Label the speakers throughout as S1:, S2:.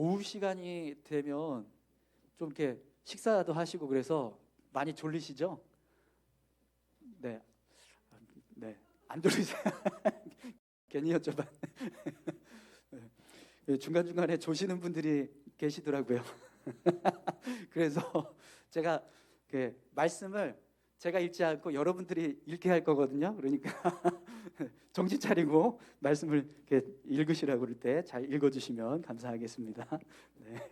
S1: 오후 시간이 되면 좀 이렇게 식사도 하시고 그래서 많이 졸리시죠? 네, 네, 안 졸리세요? 괜히 여쭤봐. 중간 중간에 조시는 분들이 계시더라고요. 그래서 제가 그 말씀을 제가 읽지 않고 여러분들이 읽게 할 거거든요. 그러니까 정신 차리고 말씀을 읽으시라고 그럴 때 잘 읽어주시면 감사하겠습니다. 네.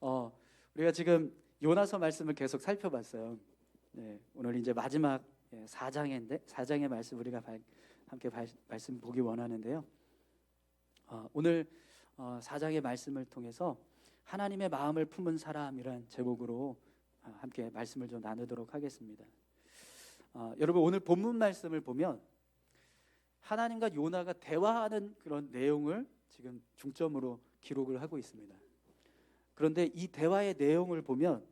S1: 어, 우리가 지금 요나서 말씀을 계속 살펴봤어요. 네, 오늘 이제 마지막 4장인데 4장의 말씀 우리가 발, 함께 발, 말씀 보기 원하는데요. 어, 오늘 어, 4장의 말씀을 통해서 하나님의 마음을 품은 사람이란 제목으로 어, 함께 말씀을 좀 나누도록 하겠습니다. 어, 여러분 오늘 본문 말씀을 보면 하나님과 요나가 대화하는 그런 내용을 지금 중점으로 기록을 하고 있습니다. 그런데 이 대화의 내용을 보면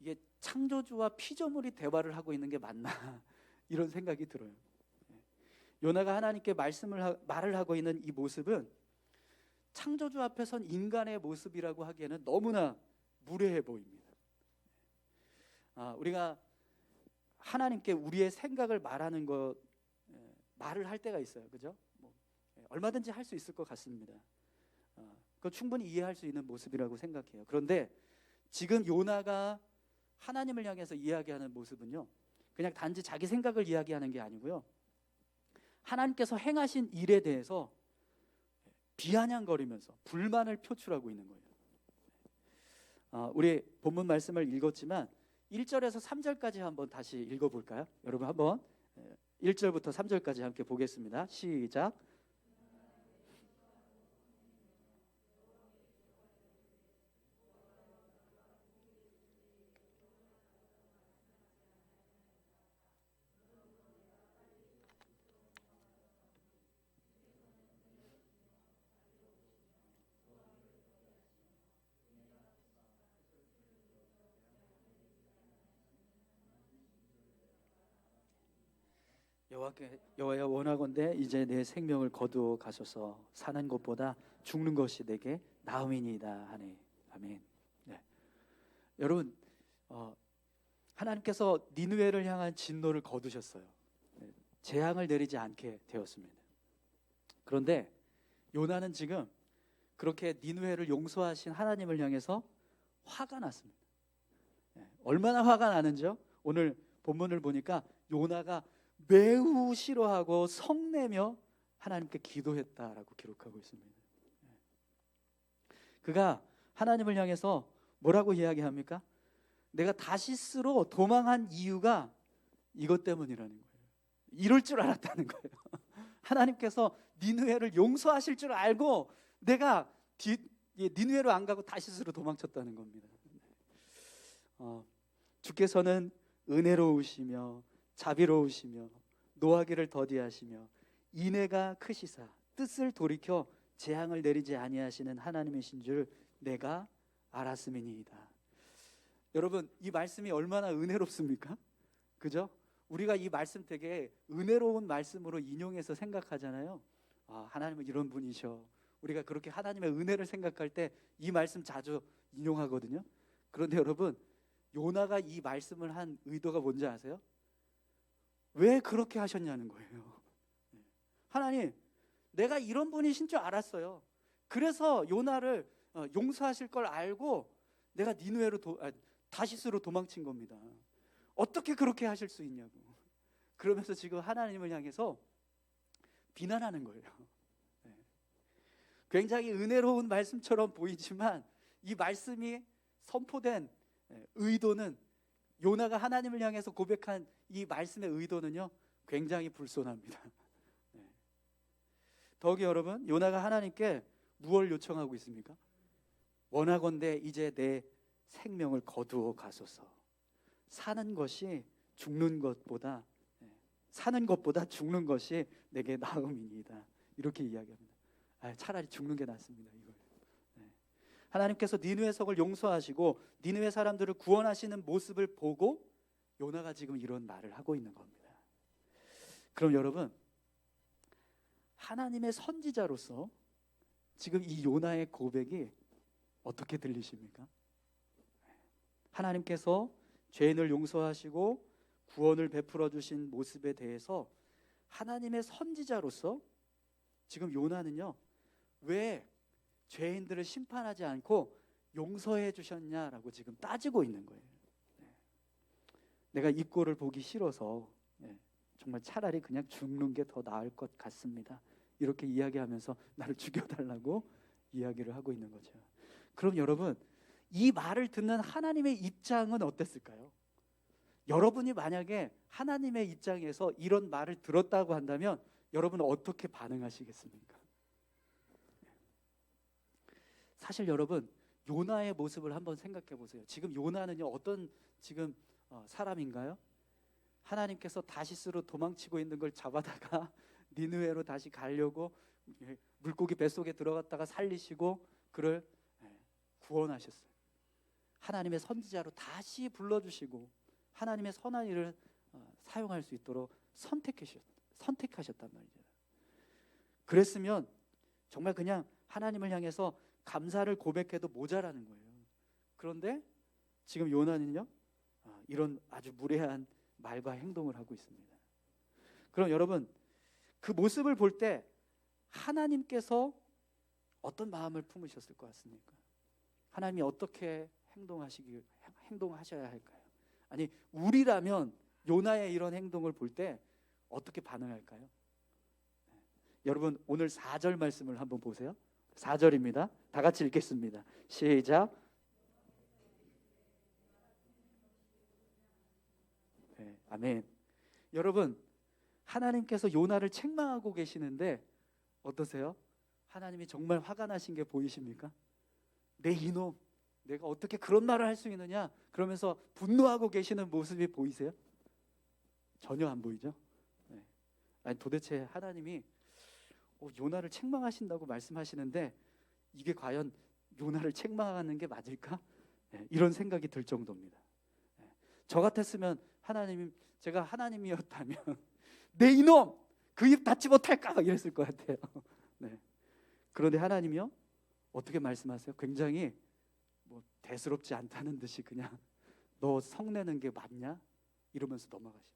S1: 이게 창조주와 피조물이 대화를 하고 있는 게 맞나 이런 생각이 들어요. 요나가 하나님께 말씀을 하, 말을 하고 있는 이 모습은 창조주 앞에선 인간의 모습이라고 하기에는 너무나 무례해 보입니다. 아, 우리가 하나님께 우리의 생각을 말하는 것 예, 말을 할 때가 있어요, 그죠? 뭐, 예, 얼마든지 할 수 있을 것 같습니다. 어, 그 충분히 이해할 수 있는 모습이라고 생각해요. 그런데 지금 요나가 하나님을 향해서 이야기하는 모습은요, 그냥 단지 자기 생각을 이야기하는 게 아니고요, 하나님께서 행하신 일에 대해서 비아냥거리면서 불만을 표출하고 있는 거예요. 어, 우리 본문 말씀을 읽었지만 1절에서 3절까지 한번 다시 읽어볼까요? 여러분 한번 1절부터 3절까지 함께 보겠습니다. 시작. 여호와께 여호와여 원하건대 이제 내 생명을 거두어 가소서 사는 것보다 죽는 것이 내게 나음이니이다 하네 아멘. 네. 여러분 어, 하나님께서 니느웨를 향한 진노를 거두셨어요. 네. 재앙을 내리지 않게 되었습니다. 그런데 요나는 지금 그렇게 니느웨를 용서하신 하나님을 향해서 화가 났습니다. 네. 얼마나 화가 나는지요? 오늘 본문을 보니까 요나가 매우 싫어하고 성내며 하나님께 기도했다라고 기록하고 있습니다. 그가 하나님을 향해서 뭐라고 이야기합니까? 내가 다시스로 도망한 이유가 이것 때문이라는 거예요. 이럴 줄 알았다는 거예요. 하나님께서 니누에를 용서하실 줄 알고 내가 뒤, 니누에로 안 가고 다시스로 도망쳤다는 겁니다. 어, 주께서는 은혜로우시며 자비로우시며 노하기를 더디하시며 인애가 크시사 뜻을 돌이켜 재앙을 내리지 아니하시는 하나님이신 줄 내가 알았음이니이다. 여러분 이 말씀이 얼마나 은혜롭습니까? 그죠? 우리가 이 말씀 되게 은혜로운 말씀으로 인용해서 생각하잖아요. 아, 하나님은 이런 분이셔. 우리가 그렇게 하나님의 은혜를 생각할 때 이 말씀 자주 인용하거든요. 그런데 여러분 요나가 이 말씀을 한 의도가 뭔지 아세요? 왜 그렇게 하셨냐는 거예요. 하나님, 내가 이런 분이신 줄 알았어요. 그래서 요나를 어, 용서하실 걸 알고 내가 니누에로 도, 아, 다시스로 도망친 겁니다. 어떻게 그렇게 하실 수 있냐고. 그러면서 지금 하나님을 향해서 비난하는 거예요. 네. 굉장히 은혜로운 말씀처럼 보이지만 이 말씀이 선포된 예, 의도는 요나가 하나님을 향해서 고백한 이 말씀의 의도는요 굉장히 불손합니다. 네. 더욱이 여러분 요나가 하나님께 무엇을 요청하고 있습니까? 원하건대 이제 내 생명을 거두어 가소서. 사는 것이 죽는 것보다 네. 사는 것보다 죽는 것이 내게 나음이니이다. 이렇게 이야기합니다. 아, 차라리 죽는 게 낫습니다. 이걸. 네. 하나님께서 니누의 성을 용서하시고 니누의 사람들을 구원하시는 모습을 보고 요나가 지금 이런 말을 하고 있는 겁니다. 그럼 여러분 하나님의 선지자로서 지금 이 요나의 고백이 어떻게 들리십니까? 하나님께서 죄인을 용서하시고 구원을 베풀어 주신 모습에 대해서 하나님의 선지자로서 지금 요나는요. 왜 죄인들을 심판하지 않고 용서해 주셨냐라고 지금 따지고 있는 거예요. 네. 내가 이 꼴을 보기 싫어서 네, 정말 차라리 그냥 죽는 게 더 나을 것 같습니다. 이렇게 이야기하면서 나를 죽여달라고 이야기를 하고 있는 거죠. 그럼 여러분 이 말을 듣는 하나님의 입장은 어땠을까요? 여러분이 만약에 하나님의 입장에서 이런 말을 들었다고 한다면 여러분은 어떻게 반응하시겠습니까? 사실 여러분 요나의 모습을 한번 생각해 보세요. 지금 요나는요 어떤 지금 어, 사람인가요? 하나님께서 다시스로 도망치고 있는 걸 잡아다가 니느웨로 다시 가려고 예, 물고기 뱃속에 들어갔다가 살리시고 그를 예, 구원하셨어요. 하나님의 선지자로 다시 불러주시고 하나님의 선한 일을 어, 사용할 수 있도록 선택하셨, 선택하셨단 말이죠. 그랬으면 정말 그냥 하나님을 향해서 감사를 고백해도 모자라는 거예요. 그런데 지금 요나는요 어, 이런 아주 무례한 말과 행동을 하고 있습니다. 그럼 여러분 그 모습을 볼 때 하나님께서 어떤 마음을 품으셨을 것 같습니까? 하나님이 어떻게 행동하시기 행동하셔야 할까요? 아니 우리라면 요나의 이런 행동을 볼 때 어떻게 반응할까요? 네. 여러분 오늘 4절 말씀을 한번 보세요. 4절입니다. 다 같이 읽겠습니다. 시작. 네, 아멘. 여러분 하나님께서 요나를 책망하고 계시는데 어떠세요? 하나님이 정말 화가 나신 게 보이십니까? 내 이놈, 내가 어떻게 그런 말을 할 수 있느냐? 그러면서 분노하고 계시는 모습이 보이세요? 전혀 안 보이죠? 네. 아니 도대체 하나님이 어, 요나를 책망하신다고 말씀하시는데 이게 과연 요나를 책망하는 게 맞을까? 네, 이런 생각이 들 정도입니다. 네. 저 같았으면 하나님 제가 하나님이었다면 내 이놈 그 입 닫지 못할까 이랬을 것 같아요. 네. 그런데 하나님이요 어떻게 말씀하세요? 굉장히 뭐 대수롭지 않다는 듯이 그냥 너 성내는 게 맞냐 이러면서 넘어가십니다.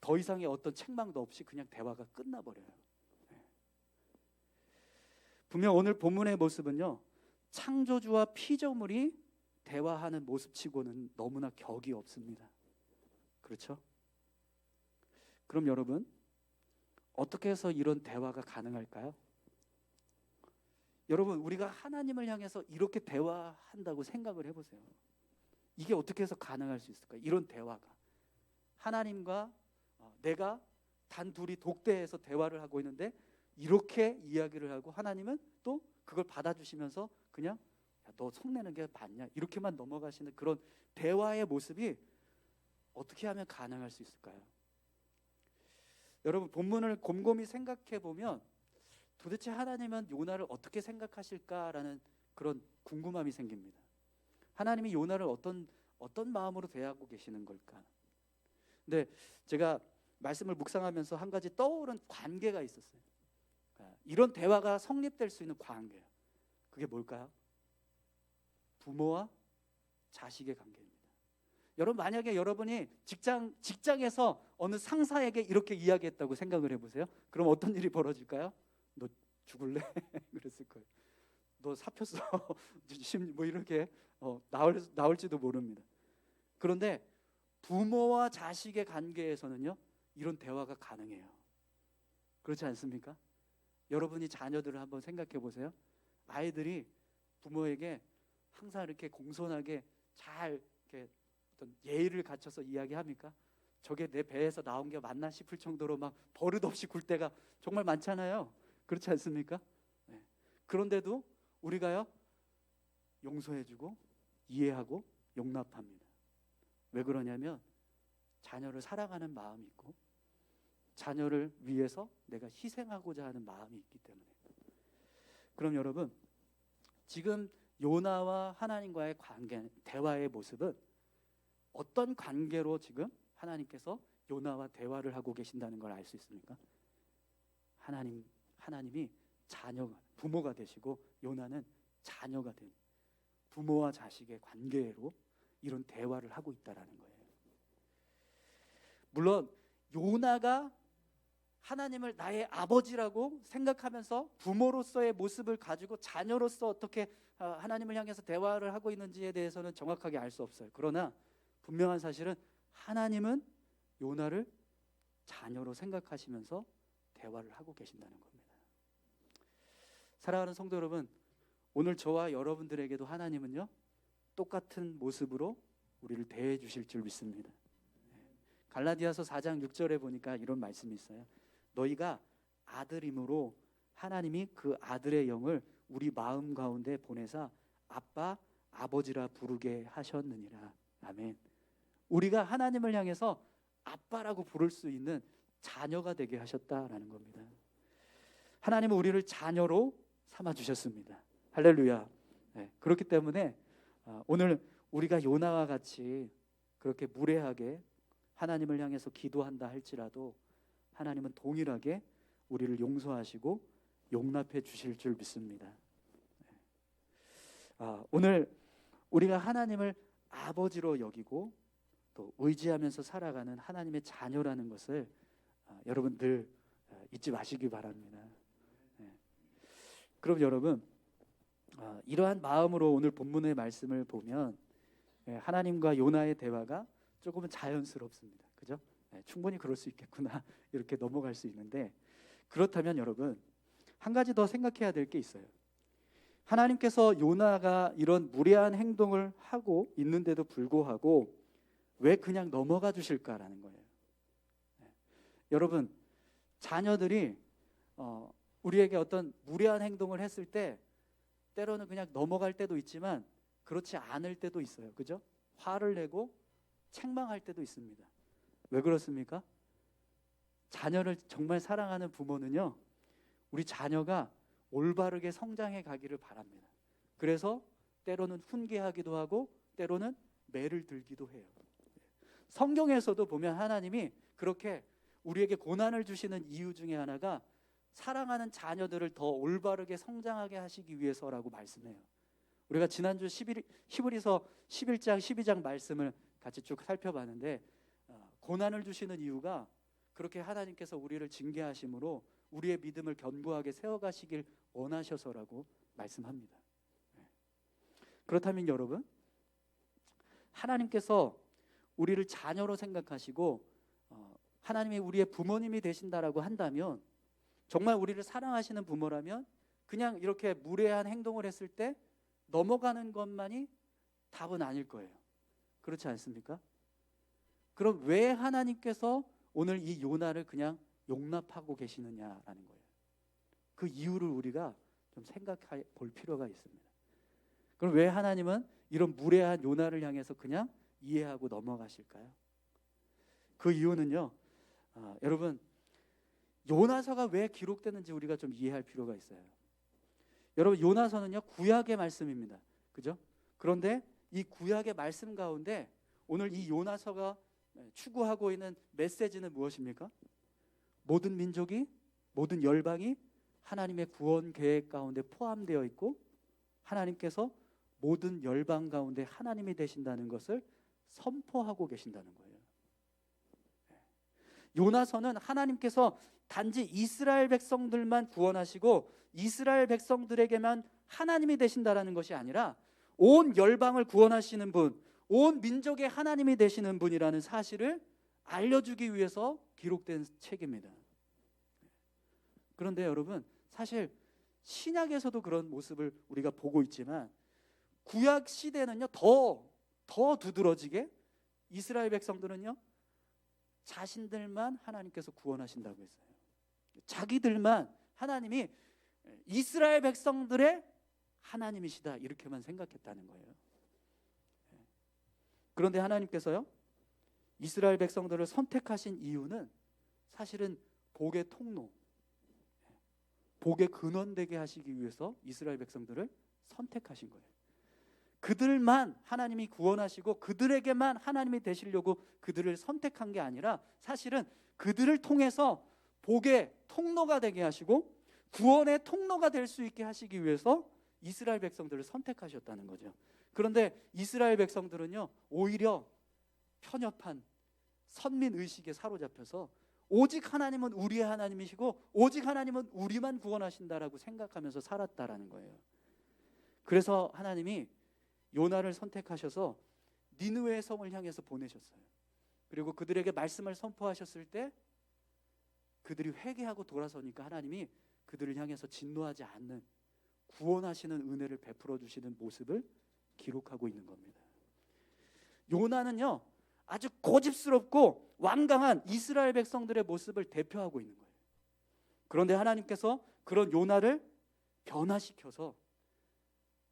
S1: 더 이상의 어떤 책망도 없이 그냥 대화가 끝나버려요. 네. 분명 오늘 본문의 모습은요 창조주와 피조물이 대화하는 모습치고는 너무나 격이 없습니다. 그렇죠? 그럼 여러분 어떻게 해서 이런 대화가 가능할까요? 여러분 우리가 하나님을 향해서 이렇게 대화한다고 생각을 해보세요. 이게 어떻게 해서 가능할 수 있을까? 이런 대화가 하나님과 어, 내가 단 둘이 독대해서 대화를 하고 있는데 이렇게 이야기를 하고 하나님은 또 그걸 받아주시면서 그냥 야, 너 성내는 게 맞냐 이렇게만 넘어가시는 그런 대화의 모습이 어떻게 하면 가능할 수 있을까요? 여러분 본문을 곰곰이 생각해 보면 도대체 하나님은 요나를 어떻게 생각하실까라는 그런 궁금함이 생깁니다. 하나님이 요나를 어떤 어떤 마음으로 대하고 계시는 걸까? 근데 제가 말씀을 묵상하면서 한 가지 떠오른 관계가 있었어요. 이런 대화가 성립될 수 있는 관계. 그게 뭘까요? 부모와 자식의 관계입니다. 여러분 만약에 여러분이 직장 직장에서 어느 상사에게 이렇게 이야기했다고 생각을 해보세요. 그럼 어떤 일이 벌어질까요? 너 죽을래? 그랬을 거예요. 너 사표 써 뭐 이렇게 어, 나올 나올지도 모릅니다. 그런데 부모와 자식의 관계에서는요 이런 대화가 가능해요. 그렇지 않습니까? 여러분이 자녀들을 한번 생각해 보세요. 아이들이 부모에게 항상 이렇게 공손하게 잘 이렇게 어떤 예의를 갖춰서 이야기합니까? 저게 내 배에서 나온 게 맞나 싶을 정도로 막 버릇없이 굴 때가 정말 많잖아요. 그렇지 않습니까? 네. 그런데도 우리가요 용서해주고 이해하고 용납합니다. 왜 그러냐면 자녀를 사랑하는 마음이 있고 자녀를 위해서 내가 희생하고자 하는 마음이 있기 때문에. 그럼 여러분 지금 요나와 하나님과의 관계 대화의 모습은 어떤 관계로 지금 하나님께서 요나와 대화를 하고 계신다는 걸 알 수 있습니까? 하나님 하나님이 자녀가 부모가 되시고 요나는 자녀가 된 부모와 자식의 관계로 이런 대화를 하고 있다라는 거예요. 물론 요나가 하나님을 나의 아버지라고 생각하면서 부모로서의 모습을 가지고 자녀로서 어떻게 아, 하나님을 향해서 대화를 하고 있는지에 대해서는 정확하게 알 수 없어요. 그러나 분명한 사실은 하나님은 요나를 자녀로 생각하시면서 대화를 하고 계신다는 겁니다. 사랑하는 성도 여러분, 오늘 저와 여러분들에게도 하나님은요 똑같은 모습으로 우리를 대해 주실 줄 믿습니다. 갈라디아서 4장 6절에 보니까 이런 말씀이 있어요. 너희가 아들임으로 하나님이 그 아들의 영을 우리 마음 가운데 보내사 아빠 아버지라 부르게 하셨느니라. 아멘. 우리가 하나님을 향해서 아빠라고 부를 수 있는 자녀가 되게 하셨다라는 겁니다. 하나님은 우리를 자녀로 삼아 주셨습니다. 할렐루야. 네, 그렇기 때문에 어, 오늘 우리가 요나와 같이 그렇게 무례하게 하나님을 향해서 기도한다 할지라도 하나님은 동일하게 우리를 용서하시고 용납해 주실 줄 믿습니다. 네. 아, 오늘 우리가 하나님을 아버지로 여기고 또 의지하면서 살아가는 하나님의 자녀라는 것을 아, 여러분 늘 아, 잊지 마시기 바랍니다. 네. 그럼 여러분 아, 이러한 마음으로 오늘 본문의 말씀을 보면 예, 하나님과 요나의 대화가 조금은 자연스럽습니다. 그죠? 네, 충분히 그럴 수 있겠구나 이렇게 넘어갈 수 있는데 그렇다면 여러분 한 가지 더 생각해야 될 게 있어요. 하나님께서 요나가 이런 무례한 행동을 하고 있는데도 불구하고 왜 그냥 넘어가 주실까라는 거예요. 네. 여러분 자녀들이 어, 우리에게 어떤 무례한 행동을 했을 때 때로는 그냥 넘어갈 때도 있지만 그렇지 않을 때도 있어요. 그죠? 화를 내고 책망할 때도 있습니다. 왜 그렇습니까? 자녀를 정말 사랑하는 부모는요, 우리 자녀가 올바르게 성장해 가기를 바랍니다. 그래서 때로는 훈계하기도 하고 때로는 매를 들기도 해요. 성경에서도 보면 하나님이 그렇게 우리에게 고난을 주시는 이유 중에 하나가 사랑하는 자녀들을 더 올바르게 성장하게 하시기 위해서라고 말씀해요. 우리가 지난주 11, 히브리서 11장 12장 말씀을 같이 쭉 살펴봤는데 어, 고난을 주시는 이유가 그렇게 하나님께서 우리를 징계하심으로 우리의 믿음을 견고하게 세워가시길 원하셔서라고 말씀합니다. 네. 그렇다면 여러분 하나님께서 우리를 자녀로 생각하시고 어, 하나님이 우리의 부모님이 되신다라고 한다면 정말 우리를 사랑하시는 부모라면 그냥 이렇게 무례한 행동을 했을 때 넘어가는 것만이 답은 아닐 거예요. 그렇지 않습니까? 그럼 왜 하나님께서 오늘 이 요나를 그냥 용납하고 계시느냐라는 거예요. 그 이유를 우리가 좀 생각해 볼 필요가 있습니다. 그럼 왜 하나님은 이런 무례한 요나를 향해서 그냥 이해하고 넘어가실까요? 그 이유는요, 아, 여러분 요나서가 왜 기록되는지 우리가 좀 이해할 필요가 있어요. 여러분 요나서는요 구약의 말씀입니다. 그죠? 그런데 이 구약의 말씀 가운데 오늘 이 요나서가 추구하고 있는 메시지는 무엇입니까? 모든 민족이 모든 열방이 하나님의 구원 계획 가운데 포함되어 있고 하나님께서 모든 열방 가운데 하나님이 되신다는 것을 선포하고 계신다는 거예요. 요나서는 하나님께서 단지 이스라엘 백성들만 구원하시고 이스라엘 백성들에게만 하나님이 되신다라는 것이 아니라 온 열방을 구원하시는 분, 온 민족의 하나님이 되시는 분이라는 사실을 알려주기 위해서 기록된 책입니다. 그런데 여러분, 사실 신약에서도 그런 모습을 우리가 보고 있지만 구약 시대는요 더 더 두드러지게 이스라엘 백성들은요 자신들만 하나님께서 구원하신다고 했어요. 자기들만 하나님이 이스라엘 백성들의 하나님이시다 이렇게만 생각했다는 거예요. 그런데 하나님께서요 이스라엘 백성들을 선택하신 이유는 사실은 복의 통로, 복의 근원 되게 하시기 위해서 이스라엘 백성들을 선택하신 거예요. 그들만 하나님이 구원하시고 그들에게만 하나님이 되시려고 그들을 선택한 게 아니라 사실은 그들을 통해서 복의 통로가 되게 하시고 구원의 통로가 될 수 있게 하시기 위해서 이스라엘 백성들을 선택하셨다는 거죠. 그런데 이스라엘 백성들은요 오히려 편협한 선민 의식에 사로잡혀서 오직 하나님은 우리의 하나님이시고 오직 하나님은 우리만 구원하신다라고 생각하면서 살았다라는 거예요. 그래서 하나님이 요나를 선택하셔서 니느웨 성을 향해서 보내셨어요. 그리고 그들에게 말씀을 선포하셨을 때 그들이 회개하고 돌아서니까 하나님이 그들을 향해서 진노하지 않는 구원하시는 은혜를 베풀어 주시는 모습을 기록하고 있는 겁니다. 요나는요 아주 고집스럽고 완강한 이스라엘 백성들의 모습을 대표하고 있는 거예요. 그런데 하나님께서 그런 요나를 변화시켜서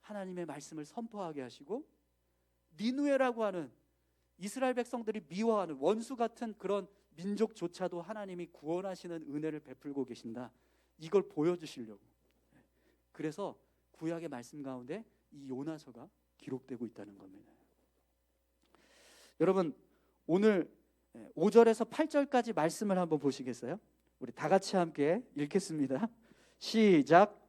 S1: 하나님의 말씀을 선포하게 하시고 니누에라고 하는 이스라엘 백성들이 미워하는 원수 같은 그런 민족조차도 하나님이 구원하시는 은혜를 베풀고 계신다. 이걸 보여주시려고. 그래서 구약의 말씀 가운데 이 요나서가 기록되고 있다는 겁니다. 여러분 오늘 5절에서 8절까지 말씀을 한번 보시겠어요? 우리 다 같이 함께 읽겠습니다. 시작.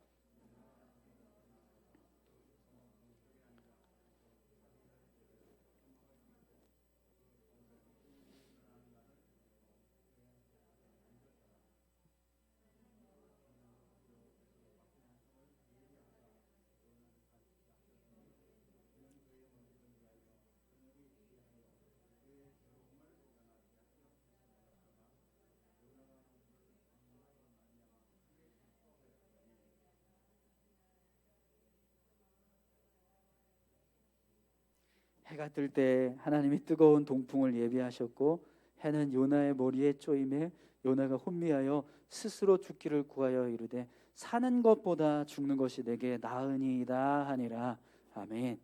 S1: 해가 뜰 때 하나님이 뜨거운 동풍을 예비하셨고 해는 요나의 머리에 쪼임에 요나가 혼미하여 스스로 죽기를 구하여 이르되 사는 것보다 죽는 것이 내게 나으니이다 하니라 아멘.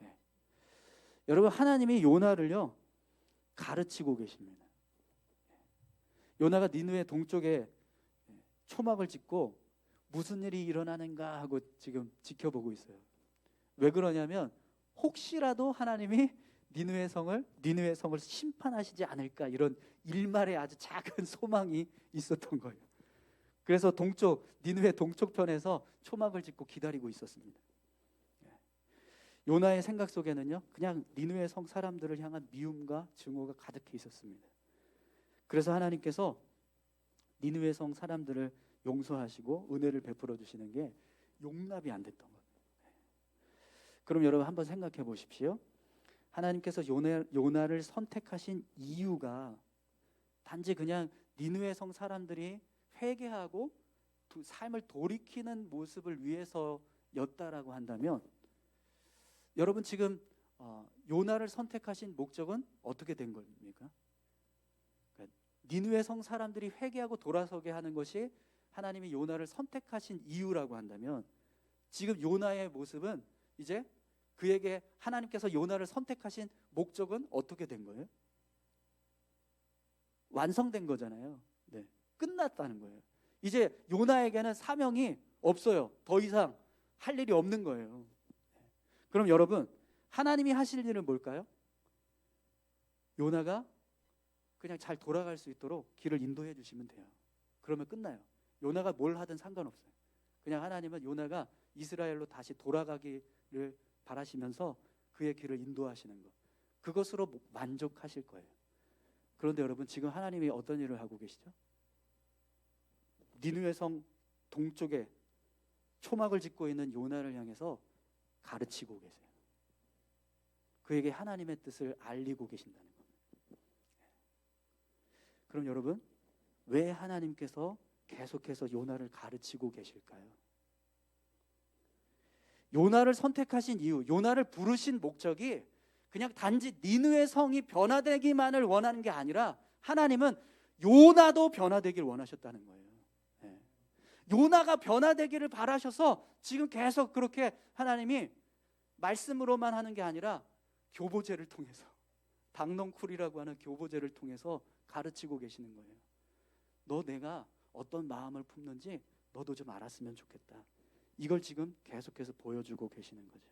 S1: 네. 여러분 하나님이 요나를요 가르치고 계십니다. 요나가 니누의 동쪽에 초막을 짓고 무슨 일이 일어나는가 하고 지금 지켜보고 있어요. 왜 그러냐면 혹시라도 하나님이 니누의 성을 니누의 성을 심판하시지 않을까 이런 일말의 아주 작은 소망이 있었던 거예요. 그래서 동쪽 니누의 동쪽편에서 초막을 짓고 기다리고 있었습니다. 예. 요나의 생각 속에는요, 그냥 니누의 성 사람들을 향한 미움과 증오가 가득해 있었습니다. 그래서 하나님께서 니누의 성 사람들을 용서하시고 은혜를 베풀어 주시는 게 용납이 안 됐던 거예요. 그럼 여러분 한번 생각해 보십시오. 하나님께서 요나, 요나를 선택하신 이유가 단지 그냥 니누의 성 사람들이 회개하고 두, 삶을 돌이키는 모습을 위해서였다라고 한다면 여러분 지금 어, 요나를 선택하신 목적은 어떻게 된 겁니까? 그러니까 니누의 성 사람들이 회개하고 돌아서게 하는 것이 하나님이 요나를 선택하신 이유라고 한다면 지금 요나의 모습은 이제 그에게 하나님께서 요나를 선택하신 목적은 어떻게 된 거예요? 완성된 거잖아요. 네. 끝났다는 거예요. 이제 요나에게는 사명이 없어요. 더 이상 할 일이 없는 거예요. 그럼 여러분, 하나님이 하실 일은 뭘까요? 요나가 그냥 잘 돌아갈 수 있도록 길을 인도해 주시면 돼요. 그러면 끝나요. 요나가 뭘 하든 상관없어요. 그냥 하나님은 요나가 이스라엘로 다시 돌아가기 를 바라시면서 그의 길을 인도하시는 것. 그것으로 만족하실 거예요. 그런데 여러분 지금 하나님이 어떤 일을 하고 계시죠? 니누의 성 동쪽에 초막을 짓고 있는 요나를 향해서 가르치고 계세요. 그에게 하나님의 뜻을 알리고 계신다는 겁니다. 그럼 여러분 왜 하나님께서 계속해서 요나를 가르치고 계실까요? 요나를 선택하신 이유, 요나를 부르신 목적이 그냥 단지 니느의 성이 변화되기만을 원하는 게 아니라 하나님은 요나도 변화되길 원하셨다는 거예요. 네. 요나가 변화되기를 바라셔서 지금 계속 그렇게 하나님이 말씀으로만 하는 게 아니라 교보제를 통해서 당농쿨이라고 하는 교보제를 통해서 가르치고 계시는 거예요. 너 내가 어떤 마음을 품는지 너도 좀 알았으면 좋겠다. 이걸 지금 계속해서 보여주고 계시는 거죠.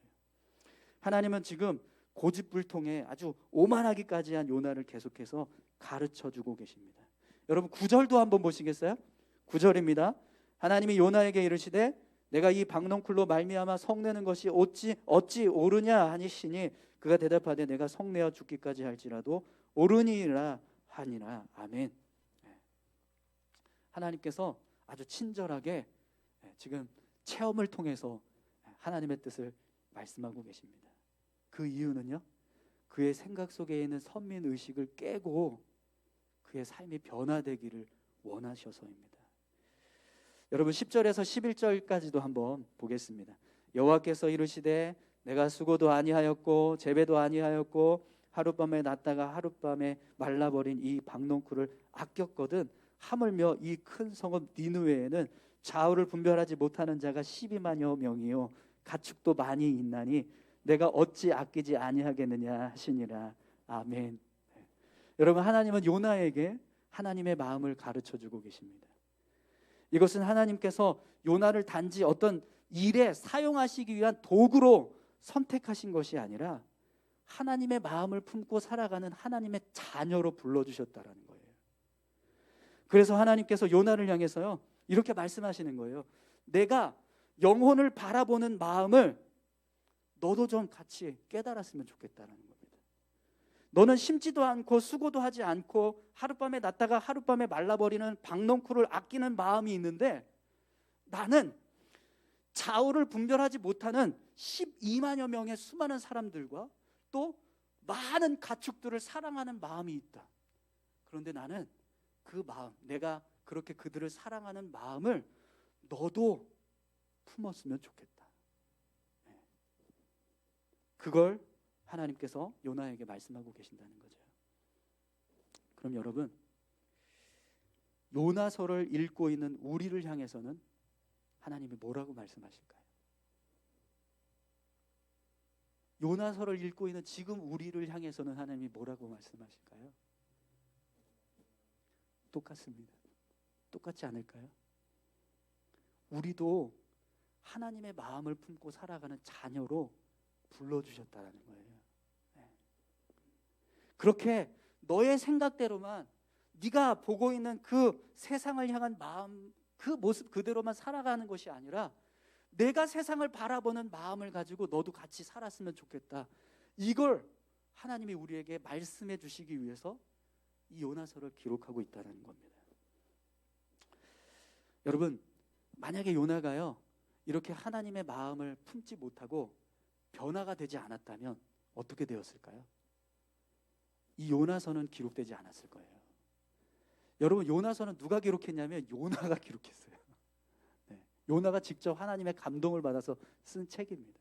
S1: 하나님은 지금 고집불통에 아주 오만하기까지 한 요나를 계속해서 가르쳐 주고 계십니다. 여러분 구절도 한번 보시겠어요? 구절입니다 하나님이 요나에게 이르시되 내가 이 박농쿨로 말미암아 성내는 것이 어찌 어찌 옳으냐 하니시니 그가 대답하되 내가 성내어 죽기까지 할지라도 옳으니라 하니라 아멘. 예. 하나님께서 아주 친절하게 예, 지금 체험을 통해서 하나님의 뜻을 말씀하고 계십니다. 그 이유는요. 그의 생각 속에 있는 선민 의식을 깨고 그의 삶이 변화되기를 원하셔서입니다. 여러분 10절에서 11절까지도 한번 보겠습니다. 여호와께서 이르시되 내가 수고도 아니하였고 재배도 아니하였고 하룻밤에 났다가 하룻밤에 말라버린 이 박농쿨을 아꼈거든 하물며 이 큰 성읍 니누웨에는 좌우를 분별하지 못하는 자가 12만여 명이요 가축도 많이 있나니 내가 어찌 아끼지 아니하겠느냐 하시니라 아멘. 여러분 하나님은 요나에게 하나님의 마음을 가르쳐 주고 계십니다. 이것은 하나님께서 요나를 단지 어떤 일에 사용하시기 위한 도구로 선택하신 것이 아니라 하나님의 마음을 품고 살아가는 하나님의 자녀로 불러 주셨다라는 거예요. 그래서 하나님께서 요나를 향해서요 이렇게 말씀하시는 거예요. 내가 영혼을 바라보는 마음을 너도 좀 같이 깨달았으면 좋겠다라는 겁니다. 너는 심지도 않고 수고도 하지 않고 하룻밤에 났다가 하룻밤에 말라버리는 박농쿨을 아끼는 마음이 있는데 나는 좌우를 분별하지 못하는 12만여 명의 수많은 사람들과 또 많은 가축들을 사랑하는 마음이 있다. 그런데 나는 그 마음, 내가 그렇게 그들을 사랑하는 마음을 너도 품었으면 좋겠다. 네. 그걸 하나님께서 요나에게 말씀하고 계신다는 거죠. 그럼 여러분 요나서를 읽고 있는 우리를 향해서는 하나님이 뭐라고 말씀하실까요? 요나서를 읽고 있는 지금 우리를 향해서는 하나님이 뭐라고 말씀하실까요? 똑같습니다. 똑같지 않을까요? 우리도 하나님의 마음을 품고 살아가는 자녀로 불러주셨다는 거예요. 네. 그렇게 너의 생각대로만 네가 보고 있는 그 세상을 향한 마음 그 모습 그대로만 살아가는 것이 아니라 내가 세상을 바라보는 마음을 가지고 너도 같이 살았으면 좋겠다. 이걸 하나님이 우리에게 말씀해 주시기 위해서 이 요나서를 기록하고 있다는 겁니다. 여러분, 만약에 요나가요, 이렇게 하나님의 마음을 품지 못하고 변화가 되지 않았다면 어떻게 되었을까요? 이 요나서는 기록되지 않았을 거예요. 여러분, 요나서는 누가 기록했냐면 요나가 기록했어요. 네, 요나가 직접 하나님의 감동을 받아서 쓴 책입니다.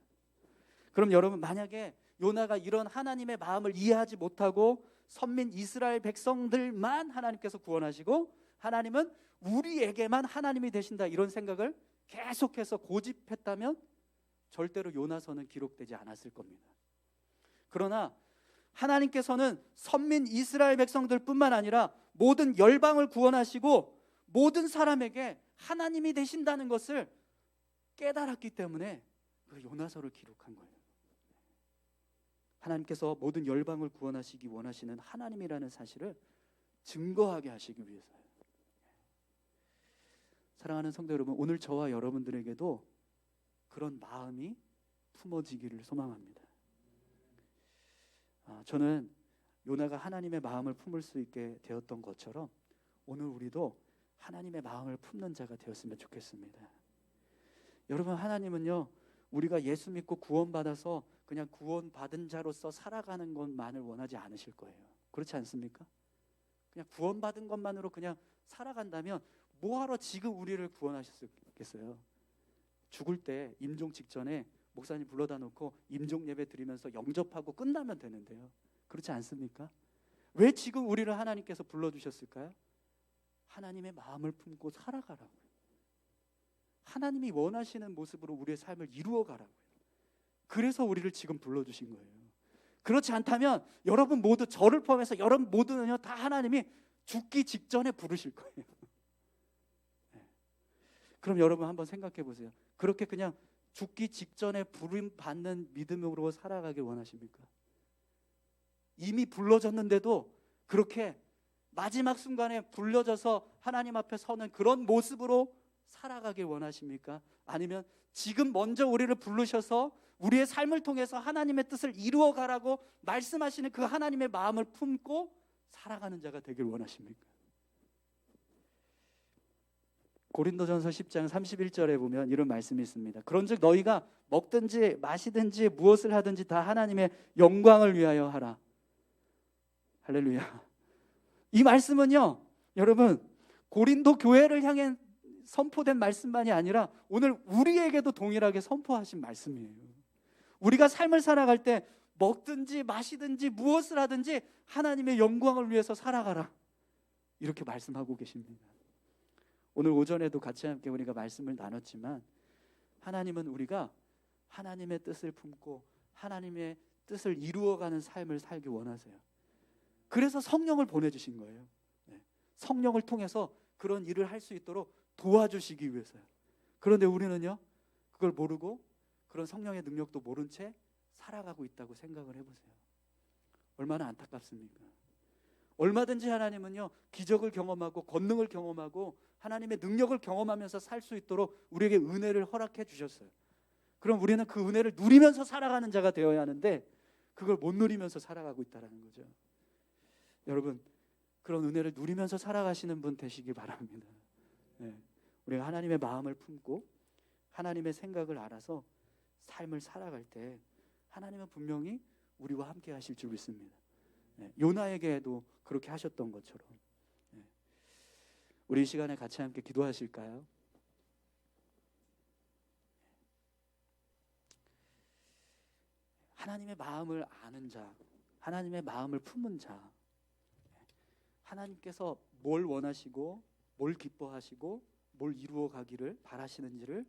S1: 그럼 여러분, 만약에 요나가 이런 하나님의 마음을 이해하지 못하고 선민 이스라엘 백성들만 하나님께서 구원하시고 하나님은 우리에게만 하나님이 되신다 이런 생각을 계속해서 고집했다면 절대로 요나서는 기록되지 않았을 겁니다. 그러나 하나님께서는 선민 이스라엘 백성들뿐만 아니라 모든 열방을 구원하시고 모든 사람에게 하나님이 되신다는 것을 깨달았기 때문에 그 요나서를 기록한 거예요. 하나님께서 모든 열방을 구원하시기 원하시는 하나님이라는 사실을 증거하게 하시기 위해서요. 사랑하는 성도 여러분, 오늘 저와 여러분들에게도 그런 마음이 품어지기를 소망합니다. 아, 저는 요나가 하나님의 마음을 품을 수 있게 되었던 것처럼 오늘 우리도 하나님의 마음을 품는 자가 되었으면 좋겠습니다. 여러분 하나님은요 우리가 예수 믿고 구원받아서 그냥 구원받은 자로서 살아가는 것만을 원하지 않으실 거예요. 그렇지 않습니까? 그냥 구원받은 것만으로 그냥 살아간다면 뭐하러 지금 우리를 구원하셨겠어요? 죽을 때 임종 직전에 목사님 불러다 놓고 임종 예배 드리면서 영접하고 끝나면 되는데요. 그렇지 않습니까? 왜 지금 우리를 하나님께서 불러주셨을까요? 하나님의 마음을 품고 살아가라고요. 하나님이 원하시는 모습으로 우리의 삶을 이루어 가라고요. 그래서 우리를 지금 불러주신 거예요. 그렇지 않다면 여러분 모두 저를 포함해서 여러분 모두는요 다 하나님이 죽기 직전에 부르실 거예요. 그럼 여러분 한번 생각해 보세요. 그렇게 그냥 죽기 직전에 부름 받는 믿음으로 살아가길 원하십니까? 이미 불러졌는데도 그렇게 마지막 순간에 불려져서 하나님 앞에 서는 그런 모습으로 살아가길 원하십니까? 아니면 지금 먼저 우리를 부르셔서 우리의 삶을 통해서 하나님의 뜻을 이루어 가라고 말씀하시는 그 하나님의 마음을 품고 살아가는 자가 되길 원하십니까? 고린도전서 10장 31절에 보면 이런 말씀이 있습니다. 그런즉 너희가 먹든지 마시든지 무엇을 하든지 다 하나님의 영광을 위하여 하라. 할렐루야. 이 말씀은요. 여러분 고린도 교회를 향해 선포된 말씀만이 아니라 오늘 우리에게도 동일하게 선포하신 말씀이에요. 우리가 삶을 살아갈 때 먹든지 마시든지 무엇을 하든지 하나님의 영광을 위해서 살아가라. 이렇게 말씀하고 계십니다. 오늘 오전에도 같이 함께 우리가 말씀을 나눴지만 하나님은 우리가 하나님의 뜻을 품고 하나님의 뜻을 이루어가는 삶을 살기 원하세요. 그래서 성령을 보내주신 거예요. 네. 성령을 통해서 그런 일을 할 수 있도록 도와주시기 위해서요. 그런데 우리는요, 그걸 모르고 그런 성령의 능력도 모른 채 살아가고 있다고 생각을 해보세요. 얼마나 안타깝습니까? 얼마든지 하나님은요, 기적을 경험하고 권능을 경험하고 하나님의 능력을 경험하면서 살 수 있도록 우리에게 은혜를 허락해 주셨어요. 그럼 우리는 그 은혜를 누리면서 살아가는 자가 되어야 하는데 그걸 못 누리면서 살아가고 있다라는 거죠. 여러분 그런 은혜를 누리면서 살아가시는 분 되시기 바랍니다. 네. 우리가 하나님의 마음을 품고 하나님의 생각을 알아서 삶을 살아갈 때 하나님은 분명히 우리와 함께 하실 줄 믿습니다. 네. 요나에게도 그렇게 하셨던 것처럼 네. 우리 이 시간에 같이 함께 기도하실까요? 하나님의 마음을 아는 자, 하나님의 마음을 품은 자, 하나님께서 뭘 원하시고 뭘 기뻐하시고 뭘 이루어 가기를 바라시는지를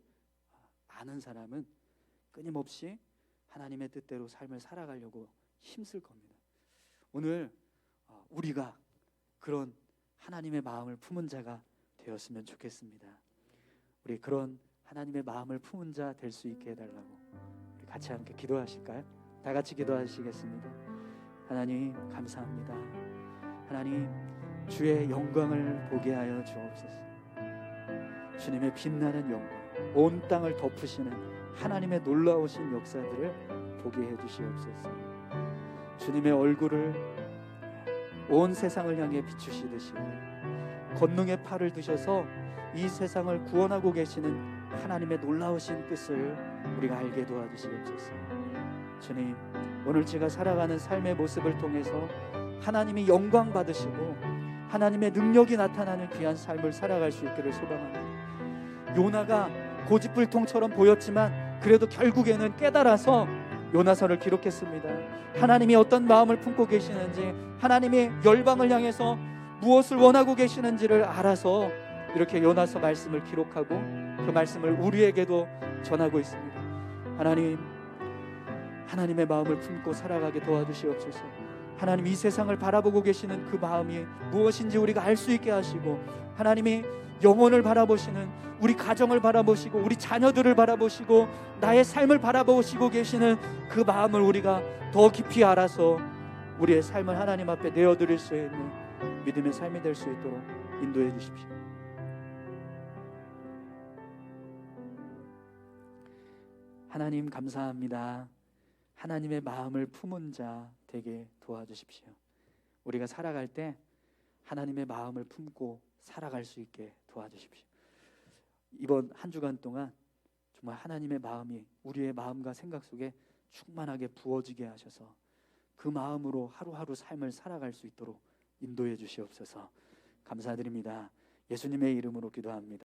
S1: 아는 사람은 끊임없이 하나님의 뜻대로 삶을 살아가려고 힘쓸 겁니다. 오늘 어, 우리가 그런 하나님의 마음을 품은 자가 되었으면 좋겠습니다. 우리 그런 하나님의 마음을 품은 자 될 수 있게 해달라고 우리 같이 함께 기도하실까요? 다 같이 기도하시겠습니다. 하나님 감사합니다. 하나님 주의 영광을 보게 하여 주옵소서. 주님의 빛나는 영광, 온 땅을 덮으시는 하나님의 놀라우신 역사들을 보게 해 주시옵소서. 주님의 얼굴을 온 세상을 향해 비추시듯이 권능의 팔을 드셔서 이 세상을 구원하고 계시는 하나님의 놀라우신 뜻을 우리가 알게 도와주시옵소서. 주님, 오늘 제가 살아가는 삶의 모습을 통해서 하나님이 영광 받으시고 하나님의 능력이 나타나는 귀한 삶을 살아갈 수 있기를 소망합니다. 요나가 고집불통처럼 보였지만 그래도 결국에는 깨달아서 요나서를 기록했습니다. 하나님이 어떤 마음을 품고 계시는지, 하나님이 열방을 향해서 무엇을 원하고 계시는지를 알아서 이렇게 요나서 말씀을 기록하고 그 말씀을 우리에게도 전하고 있습니다. 하나님, 하나님의 마음을 품고 살아가게 도와주시옵소서. 하나님 이 세상을 바라보고 계시는 그 마음이 무엇인지 우리가 알 수 있게 하시고 하나님이 영혼을 바라보시는 우리 가정을 바라보시고 우리 자녀들을 바라보시고 나의 삶을 바라보시고 계시는 그 마음을 우리가 더 깊이 알아서 우리의 삶을 하나님 앞에 내어드릴 수 있는 믿음의 삶이 될 수 있도록 인도해 주십시오. 하나님 감사합니다. 하나님의 마음을 품은 자 되게 도와주십시오. 우리가 살아갈 때 하나님의 마음을 품고 살아갈 수 있게 도와주십시오. 이번 한 주간 동안 정말 하나님의 마음이 우리의 마음과 생각 속에 충만하게 부어지게 하셔서 그 마음으로 하루하루 삶을 살아갈 수 있도록 인도해 주시옵소서. 감사드립니다. 예수님의 이름으로 기도합니다.